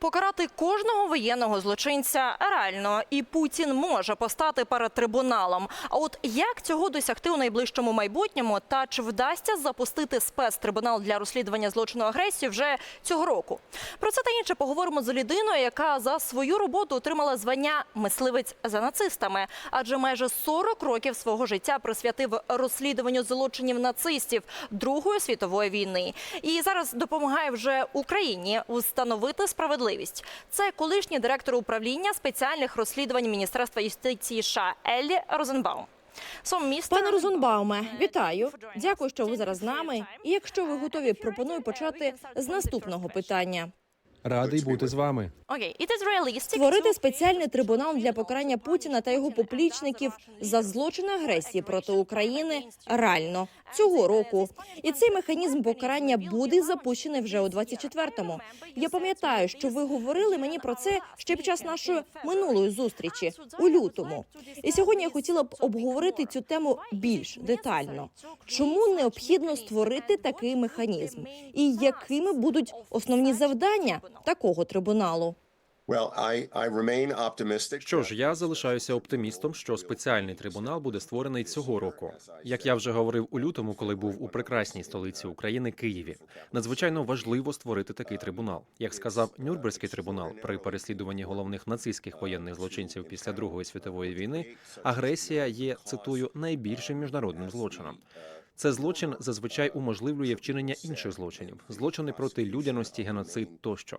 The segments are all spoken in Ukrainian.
Покарати кожного воєнного злочинця реально, і Путін може постати перед трибуналом. А от як цього досягти у найближчому майбутньому, та чи вдасться запустити спецтрибунал для розслідування злочину агресії вже цього року? Про це та інше поговоримо з людиною, яка за свою роботу отримала звання мисливець за нацистами, адже майже 40 років свого життя присвятив розслідуванню злочинів нацистів Другої світової війни. І зараз допомагає вже Україні встановити справедливість. Це колишній директор управління спеціальних розслідувань Міністерства юстиції США Еллі Розенбаум. Пане Розенбауме, вітаю. Дякую, що ви зараз з нами. І якщо ви готові, пропоную почати з наступного питання: Радий бути з вами. Створити спеціальний трибунал для покарання Путіна та його поплічників за злочини агресії проти України реально цього року. І цей механізм покарання буде запущений вже у 24-му. Я пам'ятаю, що ви говорили мені про це ще під час нашої минулої зустрічі у лютому. І сьогодні я хотіла б обговорити цю тему більш детально. Чому необхідно створити такий механізм, і якими будуть основні завдання такого трибуналу? Що ж, я залишаюся оптимістом, що спеціальний трибунал буде створений цього року. Як я вже говорив у лютому, коли був у прекрасній столиці України Києві, надзвичайно важливо створити такий трибунал. Як сказав Нюрнберзький трибунал при переслідуванні головних нацистських воєнних злочинців після Другої світової війни, агресія є цитую найбільшим міжнародним злочином. Це злочин зазвичай уможливлює вчинення інших злочинів, злочини проти людяності, геноцид тощо.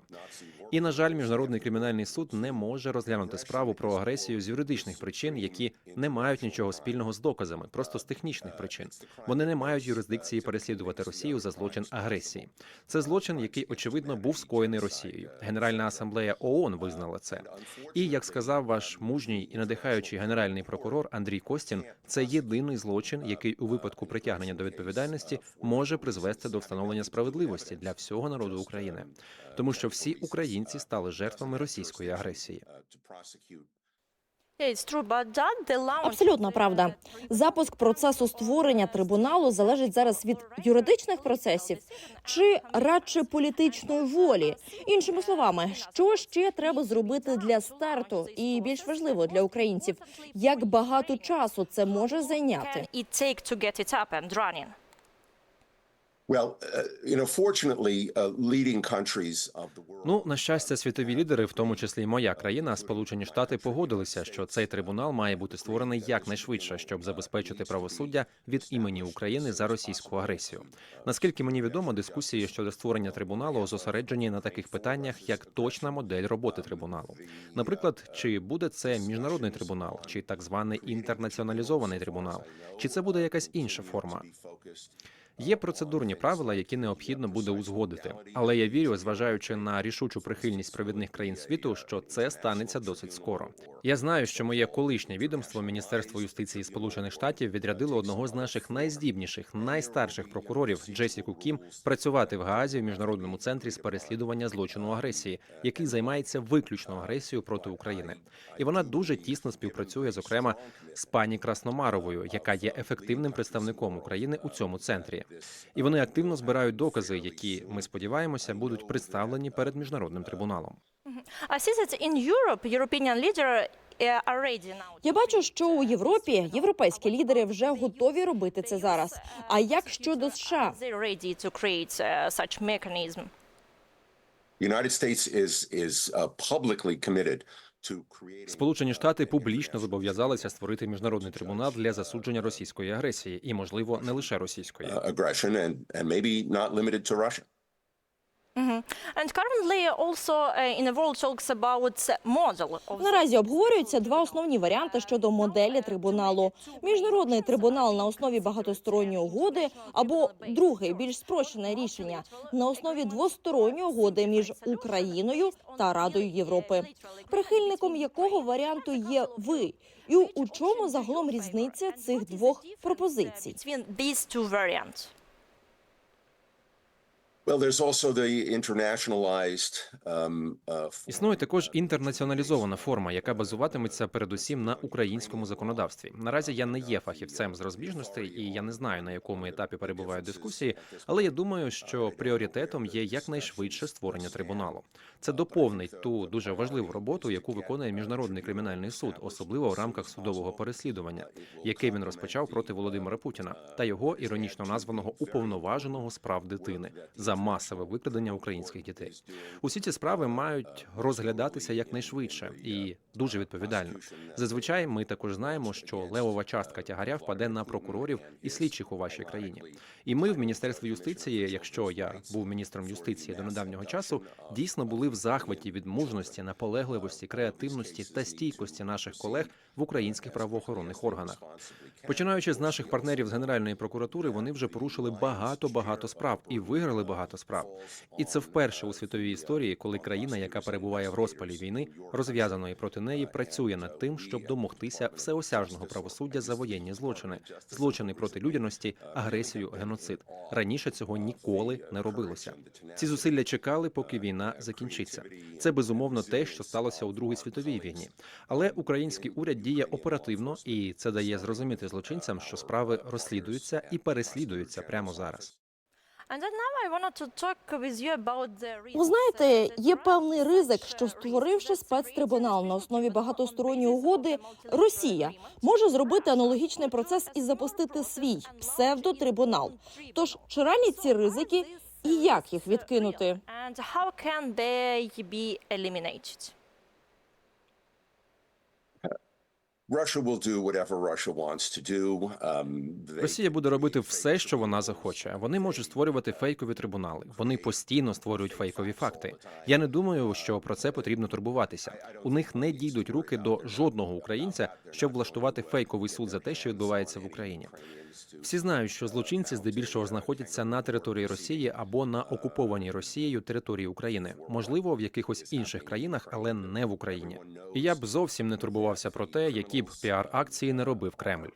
І на жаль, міжнародний кримінальний суд не може розглянути справу про агресію з юридичних причин, які не мають нічого спільного з доказами, просто з технічних причин. Вони не мають юрисдикції переслідувати Росію за злочин агресії. Це злочин, який очевидно був скоєний Росією. Генеральна асамблея ООН визнала це. І як сказав ваш мужній і надихаючий генеральний прокурор Андрій Костін, це єдиний злочин, який у випадку притягнення до відповідальності може призвести до встановлення справедливості для всього народу України, тому що всі українці стали жертвами російської агресії. Абсолютно правда. Запуск процесу створення трибуналу залежить зараз від юридичних процесів чи радше політичної волі. Іншими словами, що ще треба зробити для старту, і більш важливо для українців, як багато часу це може зайняти. up and running? Ну на щастя, світові лідери, в тому числі й моя країна, Сполучені Штати, погодилися, що цей трибунал має бути створений якнайшвидше, щоб забезпечити правосуддя від імені України за російську агресію. Наскільки мені відомо, дискусії щодо створення трибуналу зосереджені на таких питаннях, як точна модель роботи трибуналу. Наприклад, чи буде це міжнародний трибунал, чи так званий інтернаціоналізований трибунал, чи це буде якась інша форма. Є процедурні правила, які необхідно буде узгодити. Але я вірю, зважаючи на рішучу прихильність провідних країн світу, що це станеться досить скоро. Я знаю, що моє колишнє відомство Міністерство юстиції Сполучених Штатів відрядило одного з наших найздібніших, найстарших прокурорів Джесіку Кім працювати в Гаазі в міжнародному центрі з переслідування злочину агресії, який займається виключно агресією проти України. І вона дуже тісно співпрацює, зокрема з пані Красномаровою, яка є ефективним представником України у цьому центрі. І вони активно збирають докази, які ми сподіваємося будуть представлені перед міжнародним трибуналом. In Europe, European now. Я бачу, що у Європі європейські лідери вже готові робити це зараз. А як щодо США? Mechanism. United States is is uh, publicly committed. Сполучені Штати публічно зобов'язалися створити міжнародний трибунал для засудження російської агресії, і можливо не лише російської. And currently also uh, in talks about model Наразі обговорюються два основні варіанти щодо моделі трибуналу: міжнародний трибунал на основі багатосторонньої угоди, або друге, більш спрощене рішення на основі двосторонньої угоди між Україною та Радою Європи, прихильником якого варіанту є ви, і у чому загалом різниця цих двох пропозицій? between these two variants. Well, there's also the internationalized um, uh, form. Існує також інтернаціоналізована форма, яка базуватиметься передусім на українському законодавстві. Наразі я не є фахівцем з розбіжностей, і я не знаю на якому етапі перебувають дискусії, але я думаю, що пріоритетом є якнайшвидше створення трибуналу. Це доповнить ту дуже важливу роботу, яку виконує міжнародний кримінальний суд, особливо в рамках судового переслідування, яке він розпочав проти Володимира Путіна та його іронічно названого уповноваженого з прав дитини за масове викрадення українських дітей. Усі ці справи мають розглядатися якнайшвидше і дуже відповідально. Зазвичай ми також знаємо, що левова частка тягаря впаде на прокурорів і слідчих у вашій країні. І ми в міністерстві юстиції, якщо я був міністром юстиції до недавнього часу, дійсно були в захваті від мужності, наполегливості, креативності та стійкості наших колег в українських правоохоронних органах. Починаючи з наших партнерів з Генеральної прокуратури, вони вже порушили багато багато справ і виграли багато справ. І це вперше у світовій історії, коли країна, яка перебуває в розпалі війни, розв'язаної проти неї, працює над тим, щоб домогтися всеосяжного правосуддя за воєнні злочини, злочини проти людяності, агресію, геноцид. Раніше цього ніколи не робилося. Ці зусилля чекали, поки війна закінчиться. Це безумовно те, що сталося у Другій світовій війні. Але український уряд діє оперативно, і це дає зрозуміти злочинцям, що справи розслідуються і переслідуються прямо зараз. Ви знаєте, є певний ризик, що створивши спецтрибунал на основі багатосторонньої угоди, Росія може зробити аналогічний процес і запустити свій псевдотрибунал. Тож чи реальні ці ризики і як їх відкинути? Росія буде робити все, що вона захоче. Вони можуть створювати фейкові трибунали. Вони постійно створюють фейкові факти. Я не думаю, що про це потрібно турбуватися. У них не дійдуть руки до жодного українця, щоб влаштувати фейковий суд за те, що відбувається в Україні. Всі знають, що злочинці здебільшого знаходяться на території Росії або на окупованій Росією території України, можливо, в якихось інших країнах, але не в Україні. І я б зовсім не турбувався про те, які б піар-акції не робив Кремль.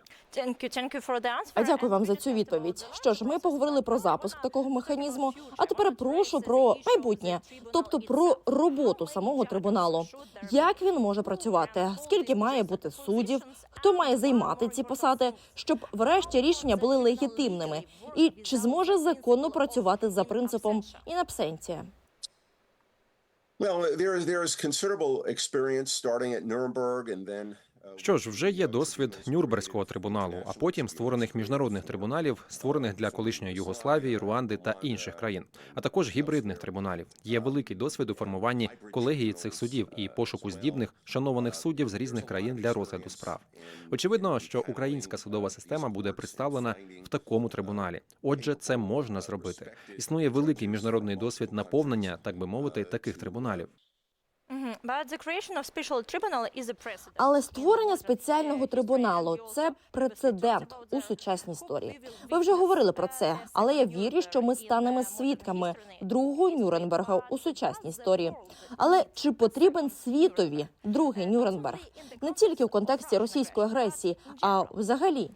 А дякую вам за цю відповідь. Що ж, ми поговорили про запуск такого механізму. А тепер прошу про майбутнє, тобто про роботу самого трибуналу. Як він може працювати? Скільки має бути суддів? Хто має займати ці посади, щоб врешті рішення були легітимними? І чи зможе законно працювати за принципом in absentia? well, there is there is considerable experience starting at Nuremberg and then. Що ж, вже є досвід Нюрнберзького трибуналу, а потім створених міжнародних трибуналів, створених для колишньої Югославії, Руанди та інших країн, а також гібридних трибуналів. Є великий досвід у формуванні колегії цих судів і пошуку здібних шанованих суддів з різних країн для розгляду справ. Очевидно, що українська судова система буде представлена в такому трибуналі. Отже, це можна зробити. Існує великий міжнародний досвід наповнення, так би мовити, таких трибуналів. Але створення спеціального трибуналу це прецедент у сучасній історії. Ви вже говорили про це, але я вірю, що ми станемо свідками другого Нюрнберга у сучасній історії. Але чи потрібен світові другий Нюрнберг не тільки в контексті російської агресії, а взагалі?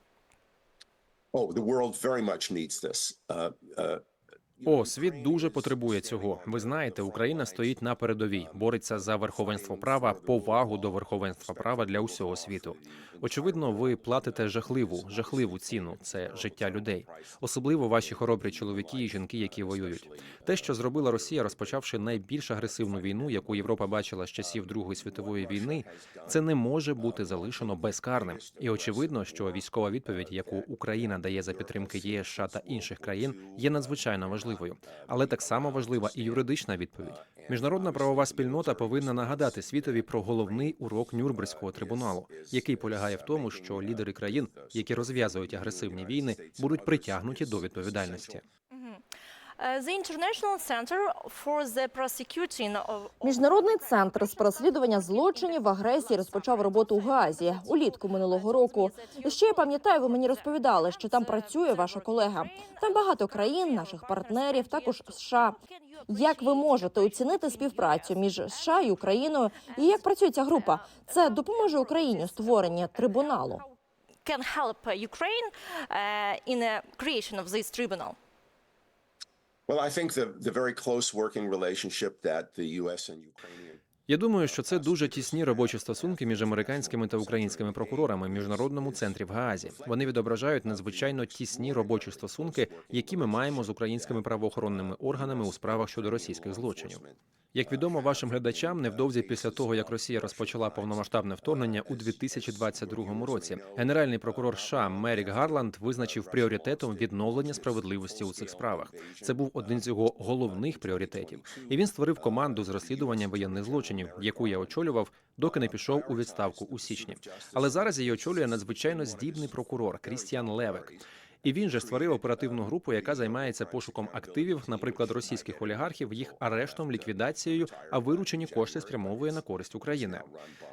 oh, the world very much needs this. Uh, uh, О, світ дуже потребує цього. Ви знаєте, Україна стоїть на передовій, бореться за верховенство права, повагу до верховенства права для усього світу. Очевидно, ви платите жахливу, жахливу ціну. Це життя людей, особливо ваші хоробрі чоловіки і жінки, які воюють. Те, що зробила Росія, розпочавши найбільш агресивну війну, яку Європа бачила з часів Другої світової війни, це не може бути залишено безкарним. І очевидно, що військова відповідь, яку Україна дає за підтримки ЄС США та інших країн, є надзвичайно важливою, але так само важлива і юридична відповідь. Міжнародна правова спільнота повинна нагадати світові про головний урок Нюрнберзького трибуналу, який полягає в тому, що лідери країн, які розв'язують агресивні війни, будуть притягнуті до відповідальності. Of Міжнародний центр з розслідування злочинів агресії розпочав роботу у Газі улітку минулого року. І ще я пам'ятаю, ви мені розповідали, що там працює ваша колега. Там багато країн, наших партнерів, також США. Як ви можете оцінити співпрацю між США і Україною? І як працює ця група? Це допоможе Україні у створенні трибуналу. can help Ukraine uh, in the creation of this tribunal. Я думаю, що це дуже тісні робочі стосунки між американськими та українськими прокурорами в міжнародному центрі в Гаазі. Вони відображають надзвичайно тісні робочі стосунки, які ми маємо з українськими правоохоронними органами у справах щодо російських злочинів. Як відомо вашим глядачам, невдовзі після того, як Росія розпочала повномасштабне вторгнення у 2022 році, генеральний прокурор США Мерік Гарланд визначив пріоритетом відновлення справедливості у цих справах. Це був один з його головних пріоритетів, і він створив команду з розслідування воєнних злочинів, яку я очолював, доки не пішов у відставку у січні. Але зараз її очолює надзвичайно здібний прокурор Крістіан Левек. І він же створив оперативну групу, яка займається пошуком активів, наприклад, російських олігархів, їх арештом, ліквідацією, а виручені кошти спрямовує на користь України.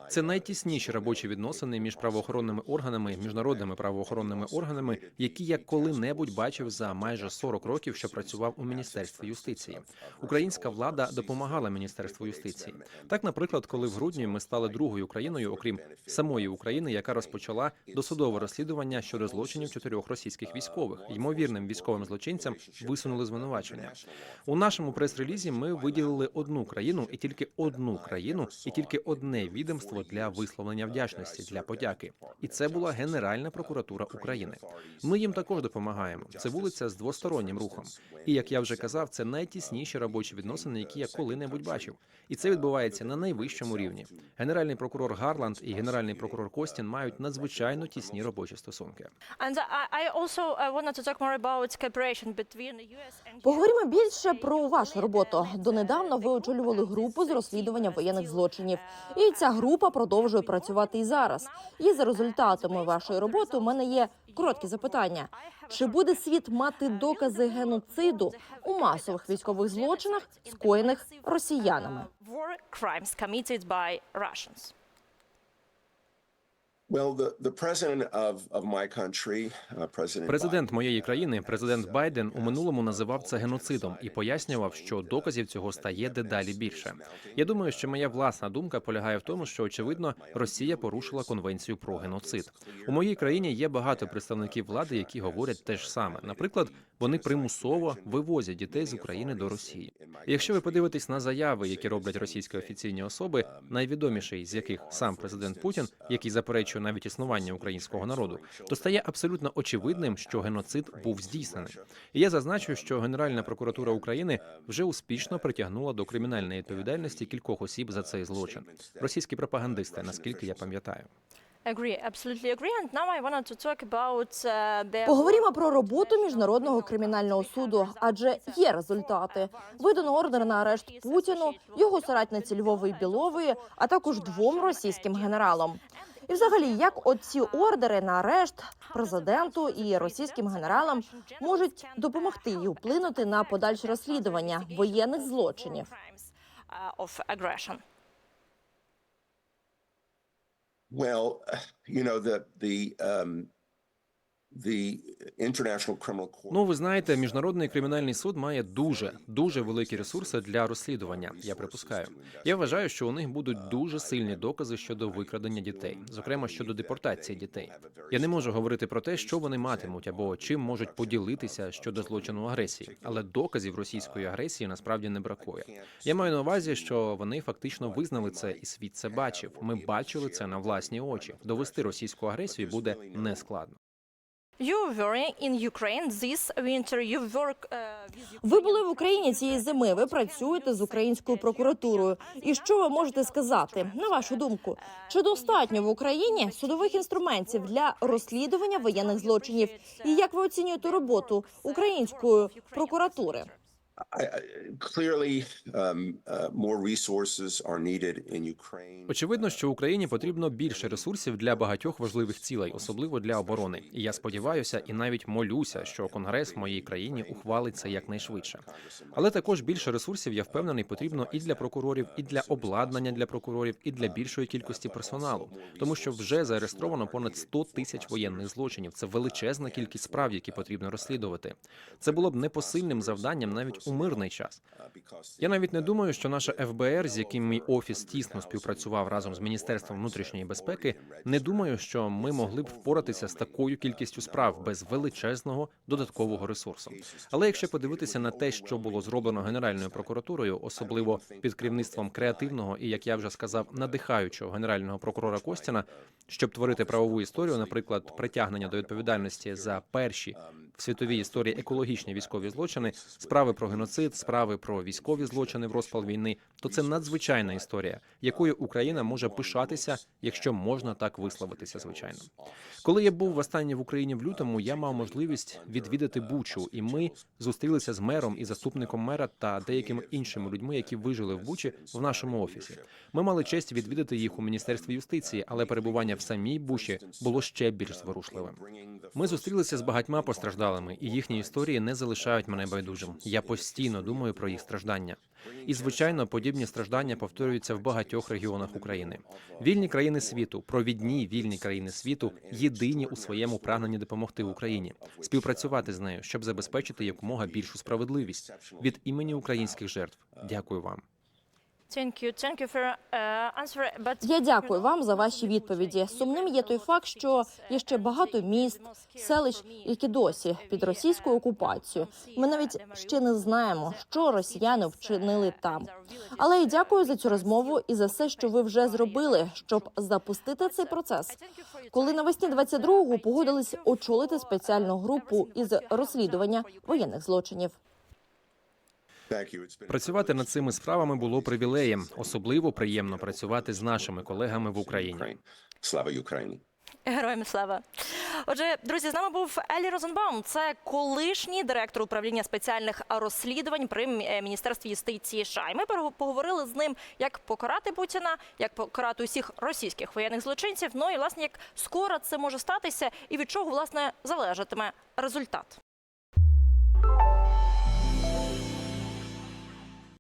Це найтісніші робочі відносини між правоохоронними органами, міжнародними правоохоронними органами, які я коли-небудь бачив за майже 40 років, що працював у міністерстві юстиції. Українська влада допомагала міністерству юстиції. Так, наприклад, коли в грудні ми стали другою країною, окрім самої України, яка розпочала досудове розслідування щодо злочинів чотирьох російських військових, ймовірним військовим злочинцям висунули звинувачення. У нашому прес-релізі ми виділили одну країну і тільки одну країну, і тільки одне відомство для висловлення вдячності для подяки. І це була Генеральна прокуратура України. Ми їм також допомагаємо. Це вулиця з двостороннім рухом. І як я вже казав, це найтісніші робочі відносини, які я коли-небудь бачив. І це відбувається на найвищому рівні. Генеральний прокурор Гарланд і генеральний прокурор Костін мають надзвичайно тісні робочі стосунки. And I, uh, and Поговоримо більше про вашу роботу. Донедавна ви очолювали групу з розслідування воєнних злочинів, і ця група продовжує працювати і зараз. І за результатами вашої роботи у мене є короткі запитання: чи буде світ мати докази геноциду у масових військових злочинах, скоєних росіянами? war crimes committed by Russians? Well, the, the president of, of my country, uh, President Президент моєї країни, президент Байден, у минулому називав це геноцидом і пояснював, що доказів цього стає дедалі більше. Я думаю, що моя власна думка полягає в тому, що очевидно Росія порушила конвенцію про геноцид. У моїй країні є багато представників влади, які говорять те ж саме. Наприклад, вони примусово вивозять дітей з України до Росії. І Якщо ви подивитесь на заяви, які роблять російські офіційні особи, найвідоміший з яких сам президент Путін, який заперечує навіть існування українського народу, то стає абсолютно очевидним, що геноцид був здійснений. І я зазначу, що Генеральна прокуратура України вже успішно притягнула до кримінальної відповідальності кількох осіб за цей злочин. Російські пропагандисти, наскільки я пам'ятаю. The Поговоримо про роботу міжнародного кримінального суду, адже є результати. Видано ордер на арешт Путіну, його соратниці Львової Білової, а також двом російським генералам. І, взагалі, як оці ордери на арешт президенту і російським генералам можуть допомогти і вплинути на подальше розслідування воєнних злочинів? Well, you know, the, the, um, Ну, ви знаєте, міжнародний кримінальний суд має дуже дуже великі ресурси для розслідування. Я припускаю. Я вважаю, що у них будуть дуже сильні докази щодо викрадення дітей, зокрема щодо депортації дітей. Я не можу говорити про те, що вони матимуть або чим можуть поділитися щодо злочину агресії, але доказів російської агресії насправді не бракує. Я маю на увазі, що вони фактично визнали це, і світ це бачив. Ми бачили це на власні очі. Довести російську агресію буде нескладно. Ви були в Україні цієї зими. Ви працюєте з українською прокуратурою. І що ви можете сказати на вашу думку? Чи достатньо в Україні судових інструментів для розслідування воєнних злочинів? І як ви оцінюєте роботу української прокуратури? Um, uh. Очевидно, що Україні потрібно більше ресурсів для багатьох важливих цілей, особливо для оборони. І я сподіваюся і навіть молюся, що конгрес в моїй країні ухвалить це якнайшвидше. Але також більше ресурсів, я впевнений, потрібно і для прокурорів, і для обладнання для прокурорів, і для більшої кількості персоналу, тому що вже зареєстровано понад 100 тисяч воєнних злочинів. Це величезна кількість справ, які потрібно розслідувати. Це було б непосильним завданням навіть у мирний час. Я навіть не думаю, що наше ФБР, з яким мій офіс тісно співпрацював разом з міністерством внутрішньої безпеки, не думаю, що ми могли б впоратися з такою кількістю справ без величезного додаткового ресурсу. Але якщо подивитися на те, що було зроблено генеральною прокуратурою, особливо під керівництвом креативного і, як я вже сказав, надихаючого генерального прокурора Костяна, щоб творити правову історію, наприклад, притягнення до відповідальності за перші в світовій історії екологічні військові злочини, справи про геноцид, справи про військові злочини в розпал війни, то це надзвичайна історія, якою Україна може пишатися, якщо можна так висловитися. Звичайно, коли я був востаннє в Україні в лютому, я мав можливість відвідати Бучу, і ми зустрілися з мером і заступником мера та деякими іншими людьми, які вижили в Бучі в нашому офісі. Ми мали честь відвідати їх у міністерстві юстиції, але перебування в самій Бучі було ще більш зворушливим. Ми зустрілися з багатьма постраждалими, і їхні історії не залишають мене байдужим. Я постійно думаю про їх страждання. І звичайно, подібні страждання повторюються в багатьох регіонах України. Вільні країни світу, провідні вільні країни світу, єдині у своєму прагненні допомогти Україні, співпрацювати з нею, щоб забезпечити якомога більшу справедливість від імені українських жертв. Дякую вам. Я дякую вам за ваші відповіді. Сумним є той факт, що є ще багато міст, селищ, які досі під російською окупацією. Ми навіть ще не знаємо, що росіяни вчинили там. Але і дякую за цю розмову і за все, що ви вже зробили, щоб запустити цей процес. Коли навесні 22-го погодились очолити спеціальну групу із розслідування воєнних злочинів. Працювати над цими справами було привілеєм. Особливо приємно працювати з нашими колегами в Україні. Слава Україні! Героям слава. Отже, друзі, з нами був Елі Розенбаум. Це колишній директор управління спеціальних розслідувань при е, міністерстві юстиції США. І ми поговорили з ним, як покарати Путіна, як покарати усіх російських воєнних злочинців. Ну і власне як скоро це може статися, і від чого власне залежатиме результат.